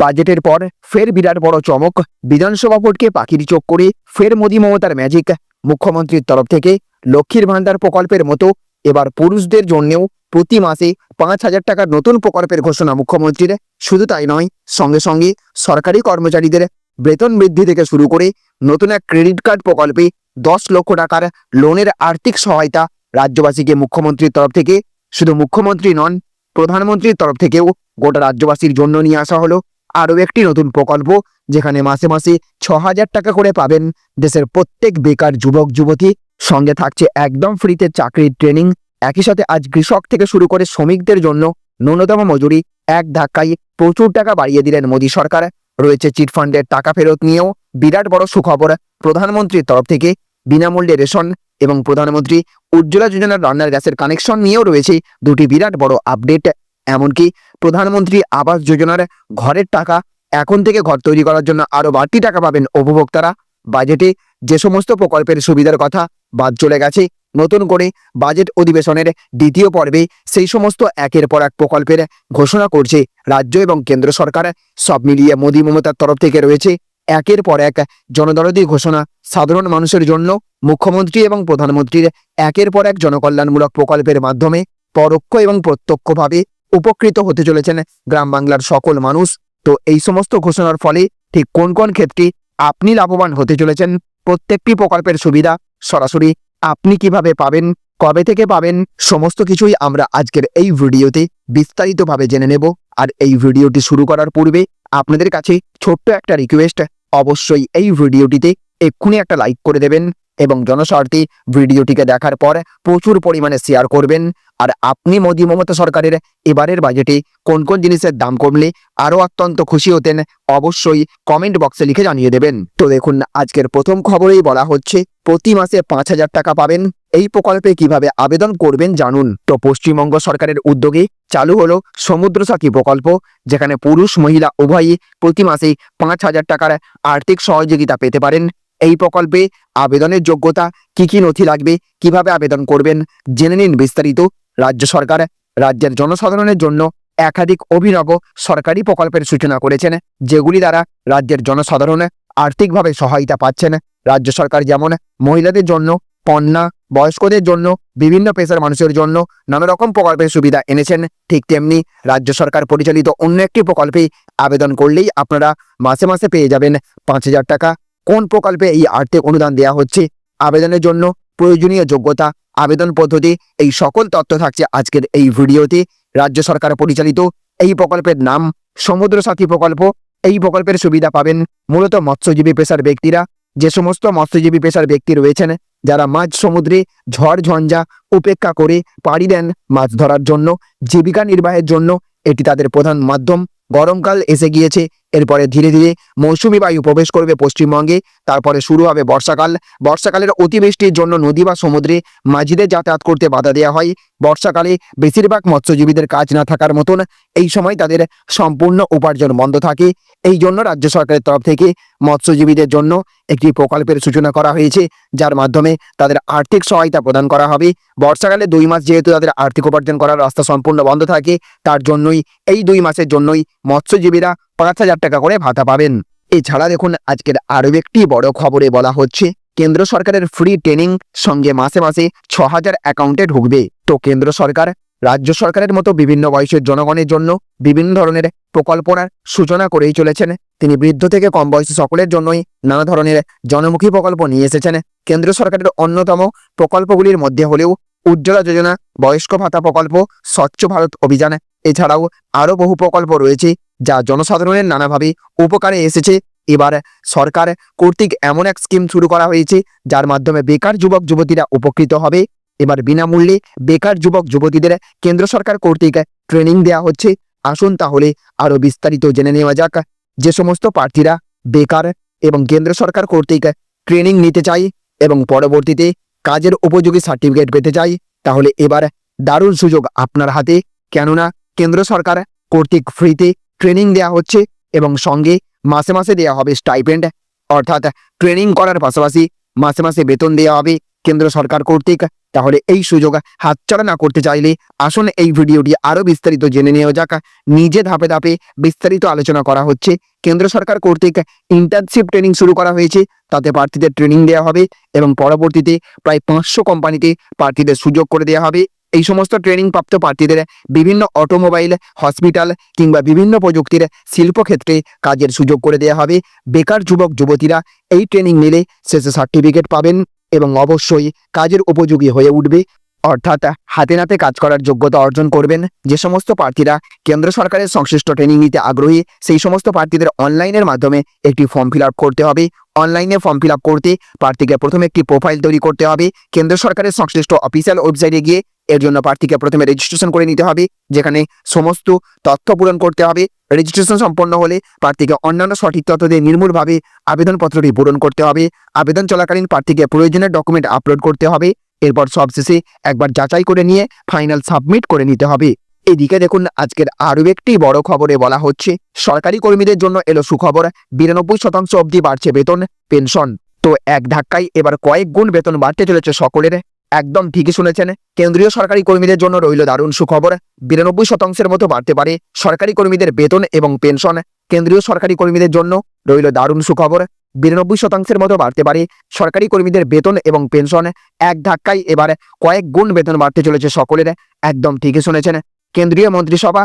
বাজেটের পর ফের বিরাট বড় চমক। বিধানসভা ভোটকে পাখির চোখ করে ফের মোদী মমতার ম্যাজিক মুখ্যমন্ত্রীর তরফ থেকে লক্ষ্মীর ভান্ডার প্রকল্পের মতো এবার পুরুষদের জন্যেও প্রতি মাসে পাঁচ হাজার টাকার নতুন প্রকল্পের ঘোষণা মুখ্যমন্ত্রীর। শুধু তাই নয়, সঙ্গে সঙ্গে সরকারি কর্মচারীদের বেতন বৃদ্ধি থেকে শুরু করে নতুন এক ক্রেডিট কার্ড প্রকল্পে দশ লক্ষ টাকার লোনের আর্থিক সহায়তা রাজ্যবাসীকে মুখ্যমন্ত্রীর তরফ থেকে। শুধু মুখ্যমন্ত্রী নন, প্রধানমন্ত্রীর তরফ থেকেও গোটা রাজ্যবাসীর জন্য নিয়ে আসা হলো। আরও একটি নতুন প্রকল্প, যেখানে মাসে মাসে ছ হাজার টাকা করে পাবেন দেশের প্রত্যেক বেকার যুবক, যুবতী। সঙ্গে থাকছে একদম ফ্রিতে চাকরির ট্রেনিং। একই সাথে আজ কৃষক থেকে শুরু করে শ্রমিকদের জন্য ন্যূনতম মজুরি এক ধাক্কায় প্রচুর টাকা বাড়িয়ে দিলেন মোদী সরকার। রয়েছে চিটফান্ডের টাকা ফেরত নিয়েও বিরাট বড় সুখবর। প্রধানমন্ত্রীর তরফ থেকে বিনামূল্যে রেশন এবং প্রধানমন্ত্রী উজ্জ্বলা যোজনার রান্নার গ্যাসের কানেকশন নিয়েও রয়েছে দুটি বিরাট বড় আপডেট। এমনকি প্রধানমন্ত্রী আবাস যোজনার ঘরের টাকা এখন থেকে ঘর তৈরি করার জন্য আরও বাড়তি টাকা পাবেন উপভোক্তারা। বাজেটে যে সমস্ত প্রকল্পের সুবিধার কথা বাদ চলে গেছে, নতুন করে বাজেট অধিবেশনের দ্বিতীয় পর্বে সেই সমস্ত একের পর এক প্রকল্পের ঘোষণা করছে রাজ্য এবং কেন্দ্র সরকার। সব মিলিয়ে মোদী মমতার তরফ থেকে রয়েছে একের পর এক জনদরদি ঘোষণা। সাধারণ মানুষের জন্য মুখ্যমন্ত্রী এবং প্রধানমন্ত্রীর একের পর এক জনকল্যাণমূলক প্রকল্পের মাধ্যমে পরোক্ষ এবং প্রত্যক্ষভাবে উপকৃত হতে চলেছেন গ্রাম বাংলার সকল মানুষ। তো এই সমস্ত ঘোষণার ফলে ঠিক কোন কোন ক্ষেত্রে আপনি লাভবান হতে চলেছেন? প্রত্যেকটি প্রকল্পের সুবিধা সরাসরি আপনি কীভাবে পাবেন? কবে থেকে পাবেন? সমস্ত কিছুই আমরা আজকের এই ভিডিওতে বিস্তারিতভাবে জেনে নেব। আর এই ভিডিওটি শুরু করার পূর্বে আপনাদের কাছে ছোট্ট একটা রিকোয়েস্ট অবশ্যই এই ভিডিওটিতে এক্ষুনি একটা লাইক করে দেবেন। এবং জনস্বার্থে ভিডিওটিকে দেখার পর প্রচুর পরিমাণে শেয়ার করবেন। আর আপনি মোদী মমতা সরকারের এবারের বাজেটে কোন কোন জিনিসের দাম কমলে আরও অত্যন্ত খুশি হতেন অবশ্যই কমেন্ট বক্সে লিখে জানিয়ে দেবেন। তো দেখুন, আজকের প্রথম খবরেই বলা হচ্ছে, প্রতি মাসে পাঁচ হাজার টাকা পাবেন। এই প্রকল্পে কীভাবে আবেদন করবেন জানুন। তো পশ্চিমবঙ্গ সরকারের উদ্যোগে চালু হলো সমুদ্র সাথী প্রকল্প, যেখানে পুরুষ, মহিলা, উভয়ই প্রতি মাসে পাঁচ হাজার টাকার আর্থিক সহযোগিতা পেতে পারেন। এই প্রকল্পে আবেদনের যোগ্যতা কি কি নথি লাগবে? কীভাবে আবেদন করবেন? জেনে নিন বিস্তারিত। রাজ্য সরকার রাজ্যের জনসাধারণের জন্য একাধিক অভিনব সরকারি প্রকল্পের সূচনা করেছেন, যেগুলি দ্বারা রাজ্যের জনসাধারণ আর্থিকভাবে সহায়তা পাচ্ছেন। রাজ্য সরকার যেমন মহিলাদের জন্য, কন্যা, বয়স্কদের জন্য, বিভিন্ন পেশার মানুষের জন্য নানা রকম প্রকল্পের সুবিধা এনেছেন। ঠিক তেমনি রাজ্য সরকার পরিচালিত অন্য একটি প্রকল্পে আবেদন করলেই আপনারা মাসে মাসে পেয়ে যাবেন পাঁচ হাজার টাকা কোন প্রকল্পে এই আর্থিক অনুদান দেওয়া হচ্ছে? আবেদনের জন্য প্রয়োজনীয় যোগ্যতা, আবেদন পদ্ধতি, এই সকল তথ্য থাকছে আজকের এই ভিডিওতে। রাজ্য সরকার পরিচালিত এই প্রকল্পের নাম সমুদ্র সাথী প্রকল্প। এই প্রকল্পের সুবিধা পাবেন মূলত মৎস্যজীবী পেশার ব্যক্তিরা। যে সমস্ত মৎস্যজীবী পেশার ব্যক্তি রয়েছেন, যারা মাছ, সমুদ্রে ঝড়, ঝঞ্ঝা উপেক্ষা করে পাড়ি দেন মাছ ধরার জন্য, জীবিকা নির্বাহের জন্য, এটি তাদের প্রধান মাধ্যম। গরমকাল এসে গিয়েছে এরপরে ধীরে ধীরে মৌসুমি বায়ু প্রবেশ করবে পশ্চিমবঙ্গে, তারপরে শুরু হবে বর্ষাকাল। বর্ষাকালের অতিবৃষ্টির জন্য নদী বা সমুদ্রে মাঝিদের যাতায়াত করতে বাধা দেওয়া হয়। বর্ষাকালে বেশিরভাগ মৎস্যজীবীদের কাজ না থাকার মতন এই সময় তাদের সম্পূর্ণ উপার্জন বন্ধ থাকে। এই জন্য রাজ্য সরকারের তরফ থেকে মৎস্যজীবীদের জন্য একটি প্রকল্পের সূচনা করা হয়েছে, যার মাধ্যমে তাদের আর্থিক সহায়তা প্রদান করা হবে। বর্ষাকালে দুই মাস যেহেতু তাদের আর্থিক উপার্জন করার রাস্তা সম্পূর্ণ বন্ধ থাকে, তার জন্যই এই দুই মাসের জন্যই মৎস্যজীবীরা পাঁচ হাজার টাকা করে ভাতা পাবেন। এছাড়া দেখুন, আজকের আরও একটি বড় খবরে বলা হচ্ছে, কেন্দ্র সরকারের ফ্রি ট্রেনিং সঙ্গে মাসে মাসে ছ হাজার অ্যাকাউন্টে ঢুকবে। তো কেন্দ্র সরকার, রাজ্য সরকারের মতো বিভিন্ন বয়সের জনগণের জন্য বিভিন্ন ধরনের প্রকল্পনার সূচনা করেই চলেছেন। তিনি বৃদ্ধ থেকে কম বয়সী সকলের জন্যই নানা ধরনের জনমুখী প্রকল্প নিয়ে এসেছেন। কেন্দ্র সরকারের অন্যতম প্রকল্পগুলির মধ্যে হলেও উজ্জ্বলা যোজনা, বয়স্ক ভাতা প্রকল্প, স্বচ্ছ ভারত অভিযান, এছাড়াও আরও বহু প্রকল্প রয়েছে। যা জনসাধারণের নানাভাবে উপকারে এসেছে। এবার সরকার কর্তৃক এমন এক স্কিম শুরু করা হয়েছে, যার মাধ্যমে বেকার যুবক যুবতীরা উপকৃত হবে। এবার বিনামূল্যে বেকার যুবক যুবতীদের কেন্দ্র সরকার কর্তৃক ট্রেনিং দেওয়া হচ্ছে। আসুন তাহলে আরও বিস্তারিত জেনে নেওয়া যাক। যে সমস্ত প্রার্থীরা বেকার এবং কেন্দ্র সরকার কর্তৃক ট্রেনিং নিতে চাই এবং পরবর্তীতে কাজের উপযোগী সার্টিফিকেট পেতে চাই তাহলে এবার দারুণ সুযোগ আপনার হাতে। কেননা, কেন্দ্র সরকার কর্তৃক ফ্রিতে ট্রেনিং দেওয়া হচ্ছে এবং সঙ্গে মাসে মাসে দেওয়া হবে স্টাইপেন্ড অর্থাৎ ট্রেনিং করার পাশাপাশি মাসে মাসে বেতন দেওয়া হবে কেন্দ্র সরকার কর্তৃক। তাহলে এই সুযোগ হাতছাড়া না করতে চাইলে আসুন এই ভিডিওটি আরও বিস্তারিত জেনে নেওয়া যাক। নিজে ধাপে ধাপে বিস্তারিত আলোচনা করা হচ্ছে। কেন্দ্র সরকার কর্তৃক ইন্টার্নশিপ ট্রেনিং শুরু করা হয়েছে। তাতে প্রার্থীদের ট্রেনিং দেওয়া হবে এবং পরবর্তীতে প্রায় পাঁচশো কোম্পানিতে প্রার্থীদের সুযোগ করে দেওয়া হবে। এই সমস্ত ট্রেনিং প্রাপ্ত প্রার্থীদের বিভিন্ন অটোমোবাইল হসপিটাল কিংবা বিভিন্ন প্রযুক্তির শিল্পক্ষেত্রে কাজের সুযোগ করে দেওয়া হবে। বেকার যুবক, যুবতীরা এই ট্রেনিং নিলে শেষে সার্টিফিকেট পাবেন এবং অবশ্যই কাজের উপযোগী হয়ে উঠবে। অর্থাৎ হাতে নাতে কাজ করার যোগ্যতা অর্জন করবেন। যে সমস্ত প্রার্থীরা কেন্দ্র সরকারের সংশ্লিষ্ট ট্রেনিং নিতে আগ্রহী, সেই সমস্ত প্রার্থীদের অনলাইনের মাধ্যমে একটি ফর্ম ফিল করতে হবে। অনলাইনে ফর্ম ফিল করতে প্রার্থীকে প্রথমে একটি প্রোফাইল তৈরি করতে হবে। কেন্দ্র সরকারের সংশ্লিষ্ট অফিসিয়াল ওয়েবসাইটে গিয়ে এর জন্য প্রার্থীকে প্রথমে রেজিস্ট্রেশন করে নিতে হবে, যেখানে সমস্ত তথ্য পূরণ করতে হবে। রেজিস্ট্রেশন সম্পন্ন হলে প্রার্থীকে অন্যান্য সঠিক তথ্য দিয়ে নির্মূলভাবে আবেদনপত্রটি পূরণ করতে হবে। আবেদন চলাকালীন প্রার্থীকে প্রয়োজনীয় ডকুমেন্ট আপলোড করতে হবে। এরপর সবশেষে একবার যাচাই করে নিয়ে ফাইনাল সাবমিট করে নিতে হবে। এদিকে দেখুন, আজকের আরও একটি বড় খবরে বলা হচ্ছে, সরকারি কর্মীদের জন্য এলো সুখবর, বিরানব্বই শতাংশ অবধি বাড়ছে বেতন, পেনশন। তো এক ধাক্কায় এবার কয়েক গুণ বেতন বাড়তে চলেছে সকলের। একদম ঠিকই শুনেছেন, কেন্দ্রীয় সরকারি কর্মীদের জন্য রইল দারুণ সুখবর, বিরানব্বই শতাংশের মতো বাড়তে পারে সরকারি কর্মীদের বেতন এবং পেনশন। কেন্দ্রীয় সরকারি কর্মীদের জন্য রইল দারুণ সুখবর। বিরানব্বই শতাংশের মতো বাড়তে পারে। সরকারি কর্মীদের বেতন এবং পেনশন এক ধাক্কায় এবার কয়েক গুণ বেতন বাড়তে চলেছে সকলের, একদম ঠিকই শুনেছেন কেন্দ্রীয় মন্ত্রিসভা।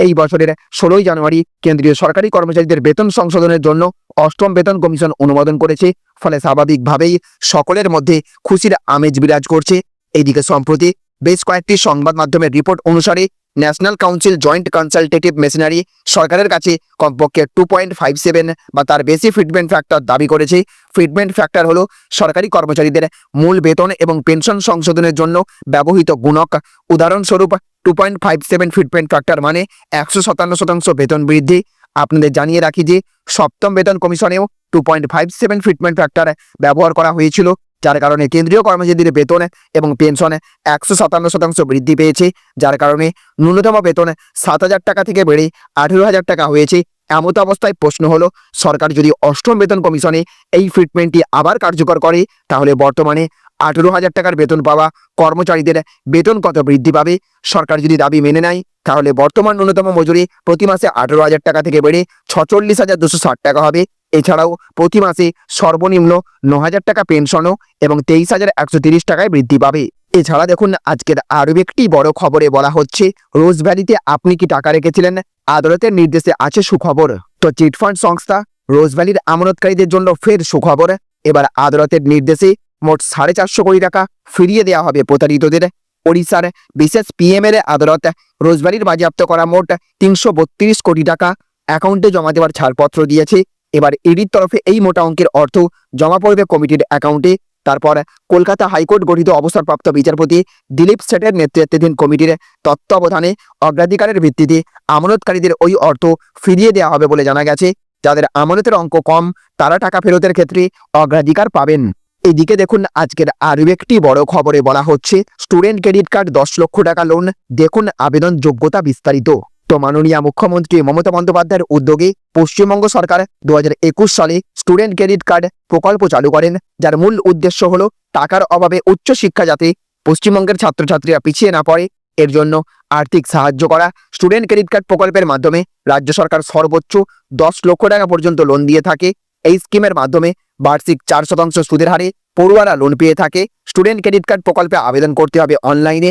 এই বছরের ষোলোই জানুয়ারি কেন্দ্রীয় সরকারি কর্মচারীদের বেতন সংশোধনের জন্য অষ্টম বেতন কমিশন অনুমোদন করেছে। ফলে স্বাভাবিকভাবেই সকলের মধ্যে খুশির আমেজ বিরাজ করছে। এইদিকে সম্প্রতি বেশ কয়েকটি সংবাদ মাধ্যমের রিপোর্ট অনুসারে national council joint consultative machinery সরকারের কাছে কমপক্ষে টু পয়েন্ট ফাইভ সেভেন বা তার বেশি ফিটমেন্ট ফ্যাক্টর দাবি করেছে। ফিটমেন্ট ফ্যাক্টর হলো সরকারি কর্মচারীদের মূল বেতন এবং পেনশন সংশোধনের জন্য ব্যবহৃত গুণক। উদাহরণস্বরূপ two point five seven fitment factor মানে একশো সাতান্ন শতাংশ বেতন বৃদ্ধি। আপনাদের জানিয়ে রাখি যে সপ্তম বেতন কমিশনেও two point five seven fitment factor ব্যবহার করা হয়েছিল। যার কারণে কেন্দ্রীয় কর্মচারীদের বেতন এবং পেনশন একশো সাতান্ন শতাংশ বৃদ্ধি পেয়েছে, যার কারণে ন্যূনতম বেতন সাত হাজার টাকা থেকে বেড়ে আঠেরো হাজার টাকা হয়েছে। এমত অবস্থায় প্রশ্ন হলো, সরকার যদি অষ্টম বেতন কমিশনে এই ফিটমেন্টটি আবার কার্যকর করে, তাহলে বর্তমানে আঠেরো হাজার টাকার বেতন পাওয়া কর্মচারীদের বেতন কত বৃদ্ধি পাবে? সরকার যদি দাবি মেনে নেয়, তাহলে বর্তমান ন্যূনতম মজুরি প্রতি মাসে আঠেরো হাজার টাকা থেকে বেড়ে ছচল্লিশ হাজার দুশো ষাট টাকা হবে। এছাড়াও প্রতি মাসে সর্বনিম্ন ন হাজার টাকা পেনশনও এবং তেইশ হাজার একশো তিরিশ টাকায় বৃদ্ধি পাবে। এছাড়া দেখুন, আজকের আরও একটি বড় খবরে বলা হচ্ছে রোজভ্যালিতে আপনি কি টাকা রেখেছিলেন? আদালতের নির্দেশে আছে সুখবর। তো চিটফান্ড সংস্থা রোজভ্যালির আমানতকারীদের জন্য ফের সুখবর। এবার আদালতের নির্দেশে মোট সাড়ে চারশো কোটি টাকা ফিরিয়ে দেওয়া হবে প্রতারিতদের। ওড়িশার বিশেষ পিএমএল আদালত রোজভ্যালির বাজেয়াপ্ত করা মোট তিনশো বত্রিশ কোটি টাকা অ্যাকাউন্টে জমা দেওয়ার ছাড়পত্র দিয়েছে। এবার ইডির তরফে এই মোটা অঙ্কের অর্থ জমা পড়বে কমিটির অ্যাকাউন্টে তারপর কলকাতা হাইকোর্ট গঠিত অবসরপ্রাপ্ত বিচারপতি দিলীপ সেটের নেতৃত্বাধীন কমিটির তত্ত্বাবধানে অগ্রাধিকারের ভিত্তিতে আমানতকারীদের ওই অর্থ ফিরিয়ে দেওয়া হবে বলে জানা গেছে। যাদের আমানতের অঙ্ক কম, তারা টাকা ফেরতের ক্ষেত্রে অগ্রাধিকার পাবেন। এদিকে দেখুন, আজকের আরও একটি বড় খবরে বলা হচ্ছে, স্টুডেন্ট ক্রেডিট কার্ড দশ লক্ষ টাকা লোন, দেখুন আবেদন যোগ্যতা বিস্তারিত। তো মাননীয় মুখ্যমন্ত্রী মমতা বন্দ্যোপাধ্যায়ের উদ্যোগে পশ্চিমবঙ্গ সরকার দু হাজার একুশ সালে স্টুডেন্ট ক্রেডিট কার্ড প্রকল্প চালু করেন, যার মূল উদ্দেশ্য হল টাকার অভাবে উচ্চশিক্ষা যাতে পশ্চিমবঙ্গের ছাত্রছাত্রীরা পিছিয়ে না পড়ে। এর জন্য আর্থিক সাহায্য করা স্টুডেন্ট ক্রেডিট কার্ড প্রকল্পের মাধ্যমে রাজ্য সরকার সর্বোচ্চ দশ লক্ষ টাকা পর্যন্ত লোন দিয়ে থাকে। এই স্কিমের মাধ্যমে বার্ষিক চার শতাংশ সুদের হারে পড়ুয়ারা লোন পেয়ে থাকে। স্টুডেন্ট ক্রেডিট কার্ড প্রকল্পে আবেদন করতে হবে অনলাইনে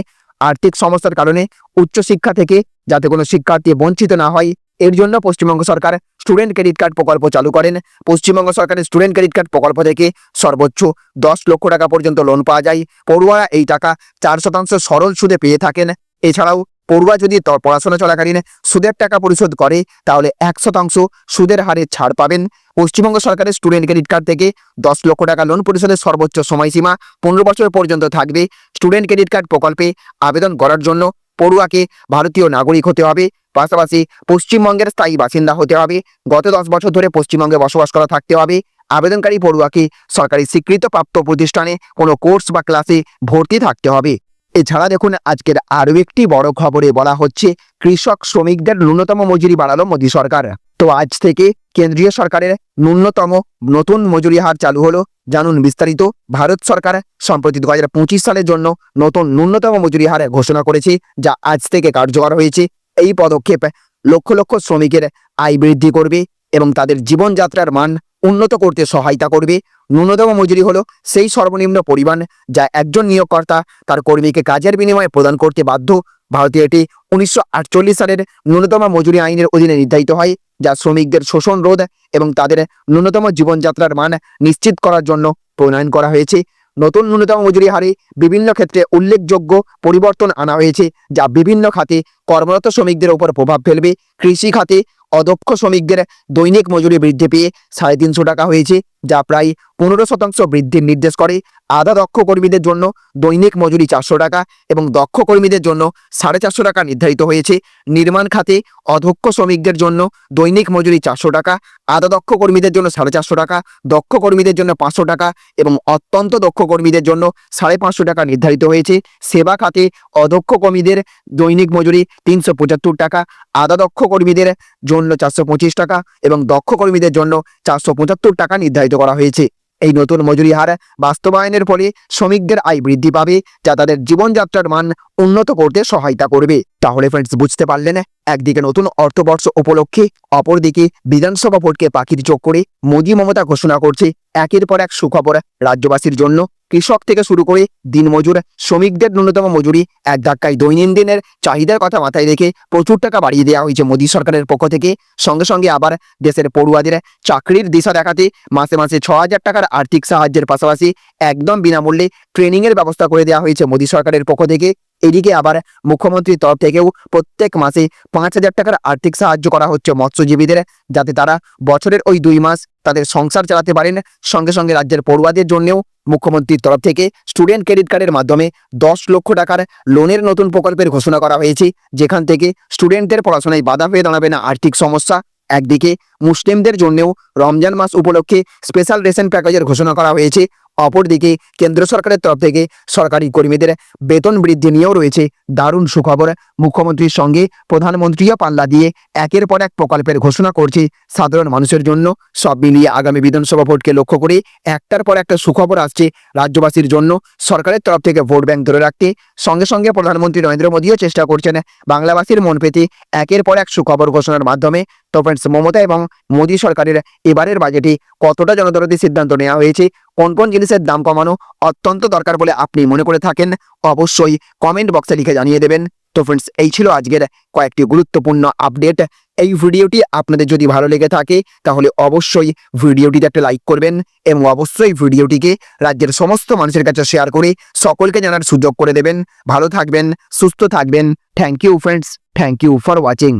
আর্থিক সমস্যার কারণে উচ্চশিক্ষা থেকে যাতে কোনো শিক্ষার্থী বঞ্চিত না হয়, এর জন্য পশ্চিমবঙ্গ সরকার স্টুডেন্ট ক্রেডিট কার্ড প্রকল্প চালু করেন। পশ্চিমবঙ্গ সরকারের স্টুডেন্ট ক্রেডিট কার্ড প্রকল্প থেকে সর্বোচ্চ দশ লক্ষ টাকা পর্যন্ত লোন পাওয়া যায়। পড়ুয়ারা এই টাকা চার শতাংশ সরল সুদে পেয়ে থাকেন। এছাড়াও পড়ুয়া যদি পড়াশোনা চলাকালীন সুদের টাকা পরিশোধ করে, তাহলে এক শতাংশ সুদের হারে ছাড় পাবেন। পশ্চিমবঙ্গ সরকারের স্টুডেন্ট ক্রেডিট কার্ড থেকে দশ লক্ষ টাকা লোন পরিশোধের সর্বোচ্চ সময়সীমা পনেরো বছর পর্যন্ত থাকবে। স্টুডেন্ট ক্রেডিট কার্ড প্রকল্পে আবেদন করার জন্য পড়ুয়াকে ভারতীয় নাগরিক হতে হবে। পাশাপাশি পশ্চিমবঙ্গের স্থায়ী বাসিন্দা হতে হবে। গত দশ বছর ধরে পশ্চিমবঙ্গে বসবাস করা থাকতে হবে। আবেদনকারী পড়ুয়াকে সরকারি স্বীকৃতপ্রাপ্ত প্রতিষ্ঠানে কোনো কোর্স বা ক্লাসে ভর্তি থাকতে হবে। এছাড়া দেখুন, আজকের আরও একটি বড় খবরে বলা হচ্ছে, কৃষক শ্রমিকদের ন্যূনতম মজুরি বাড়ালো মোদী সরকার। তো আজ থেকে কেন্দ্রীয় সরকারের ন্যূনতম নতুন মজুরি হার চালু হলো, জানুন বিস্তারিত। ভারত সরকার সম্প্রতি দু হাজার পঁচিশ সালের জন্য নতুন ন্যূনতম মজুরি হার ঘোষণা করেছে, যা আজ থেকে কার্যকর হয়েছে। এই পদক্ষেপ লক্ষ লক্ষ শ্রমিকের আয় বৃদ্ধি করবে এবং তাদের জীবনযাত্রার মান উন্নত করতে সহায়তা করবে। ন্যূনতম মজুরি হলো সেই সর্বনিম্ন পরিমাণ যা একজন নিয়োগকর্তা তার কর্মীকে কাজের বিনিময়ে প্রদান করতে বাধ্য। ভারতীয় এটি উনিশশো আটচল্লিশ সালের ন্যূনতম মজুরি আইনের অধীনে নির্ধারিত হয়, যা শ্রমিকদের শোষণ রোধ এবং তাদের ন্যূনতম জীবনযাত্রার মান নিশ্চিত করার জন্য প্রণয়ন করা হয়েছে। নতুন ন্যূনতম মজুরি হারে বিভিন্ন ক্ষেত্রে উল্লেখযোগ্য পরিবর্তন আনা হয়েছে, যা বিভিন্ন খাতে কর্মরত শ্রমিকদের উপর প্রভাব ফেলবে। কৃষি খাতে অদক্ষ শ্রমিকদের দৈনিক মজুরি বৃদ্ধি পেয়ে সাড়ে তিনশো টাকা হয়েছে। যা প্রায় পনেরো শতাংশ বৃদ্ধির নির্দেশ করে আধা দক্ষ কর্মীদের জন্য দৈনিক মজুরি চারশো টাকা এবং দক্ষ কর্মীদের জন্য সাড়ে চারশো টাকা নির্ধারিত হয়েছে। নির্মাণ খাতে অধক্ষ শ্রমিকদের জন্য দৈনিক মজুরি চারশো টাকা, আধা দক্ষ কর্মীদের জন্য সাড়ে চারশো টাকা, দক্ষ কর্মীদের জন্য পাঁচশো টাকা এবং অত্যন্ত দক্ষ কর্মীদের জন্য সাড়ে পাঁচশো টাকা নির্ধারিত হয়েছে। সেবা খাতে অদক্ষ কর্মীদের দৈনিক মজুরি তিনশো পঁচাত্তর টাকা, আধা দক্ষ কর্মীদের জন্য চারশো পঁচিশ টাকা এবং দক্ষ কর্মীদের জন্য চারশো পঁচাত্তর টাকা নির্ধারিত করা হয়েছে। এই নতুন মজুরি হার বাস্তবায়নের ফলে শ্রমিকদের আয় বৃদ্ধি পাবে, যা তাদের জীবনযাত্রার মান উন্নত করতে সহায়তা করবে। তাহলে ফ্রেন্ডস বুঝতে পারলেন? একদিকে নতুন অর্থবর্ষ উপলক্ষে, অপরদিকে বিধানসভা ভোটকে পাখির চোখ করে মোদী মমতা ঘোষণা করছে, একের পর এক সুখবর রাজ্যবাসীর জন্য। কৃষক থেকে শুরু করে দিনমজুর শ্রমিকদের ন্যূনতম মজুরি, এক ধাক্কায় দৈনন্দিনের চাহিদার কথা মাথায় রেখে প্রচুর টাকা বাড়িয়ে দেওয়া হয়েছে মোদী সরকারের পক্ষ থেকে। সঙ্গে সঙ্গে আবার দেশের পড়ুয়াদের চাকরির দিশা দেখাতে মাসে মাসে ছ হাজার টাকার আর্থিক সাহায্যের পাশাপাশি একদম বিনামূল্যে ট্রেনিংয়ের ব্যবস্থা করে দেওয়া হয়েছে মোদী সরকারের পক্ষ থেকে। এদিকে আবার মুখ্যমন্ত্রীর তরফ থেকেও প্রত্যেক মাসে পাঁচ হাজার টাকার আর্থিক সাহায্য করা হচ্ছে মৎস্যজীবীদের, যাতে তারা বছরের ওই দুই মাস তাদের সংসার চালাতে পারেন। সঙ্গে সঙ্গে রাজ্যের পড়ুয়াদের জন্যও মুখ্যমন্ত্রীর তরফ থেকে স্টুডেন্ট ক্রেডিট কার্ডের মাধ্যমে দশ লক্ষ টাকার লোনের নতুন প্রকল্পের ঘোষণা করা হয়েছে। যেখান থেকে স্টুডেন্টদের পড়াশোনায় বাধা হয়ে দাঁড়াবে না আর্থিক সমস্যা। একদিকে মুসলিমদের জন্যও রমজান মাস উপলক্ষে স্পেশাল রেশন প্যাকেজের ঘোষণা করা হয়েছে। অপরদিকে কেন্দ্র সরকারের তরফ থেকে সরকারি কর্মীদের বেতন বৃদ্ধি নিয়েও রয়েছে দারুণ সুখবর। মুখ্যমন্ত্রীর সঙ্গে প্রধানমন্ত্রীও পাল্লা দিয়ে একের পর এক প্রকল্পের ঘোষণা করছে সাধারণ মানুষের জন্য। সব মিলিয়ে আগামী বিধানসভা ভোটকে লক্ষ্য করে একটার পর একটা সুখবর আসছে রাজ্যবাসীর জন্য। সরকারের তরফ থেকে ভোট ব্যাংক ধরে রাখতে সঙ্গে সঙ্গে প্রধানমন্ত্রী নরেন্দ্র মোদীও চেষ্টা করছেন। বাংলাবাসীর মন পেতে একের পর এক সুখবর ঘোষণার মাধ্যমে তো ফ্রেন্ডস মমতা এবং মোদী সরকারের এবারের বাজেটে কতটা জনদরদি সিদ্ধান্ত নেওয়া হয়েছে? কোন কোন জিনিসের দাম কমানো অত্যন্ত দরকার বলে আপনি মনে করে থাকেন? অবশ্যই কমেন্ট বক্সে লিখে জানিয়ে দেবেন। তো ফ্রেন্ডস এই ছিল আজকের কয়েকটি গুরুত্বপূর্ণ আপডেট এই ভিডিওটি আপনাদের যদি ভালো লেগে থাকে, তাহলে অবশ্যই ভিডিওটিতে একটা লাইক করবেন এবং অবশ্যই ভিডিওটিকে রাজ্যের সমস্ত মানুষের কাছে শেয়ার করে সকলকে জানার সুযোগ করে দেবেন। ভালো থাকবেন, সুস্থ থাকবেন। Thank you friends thank you for watching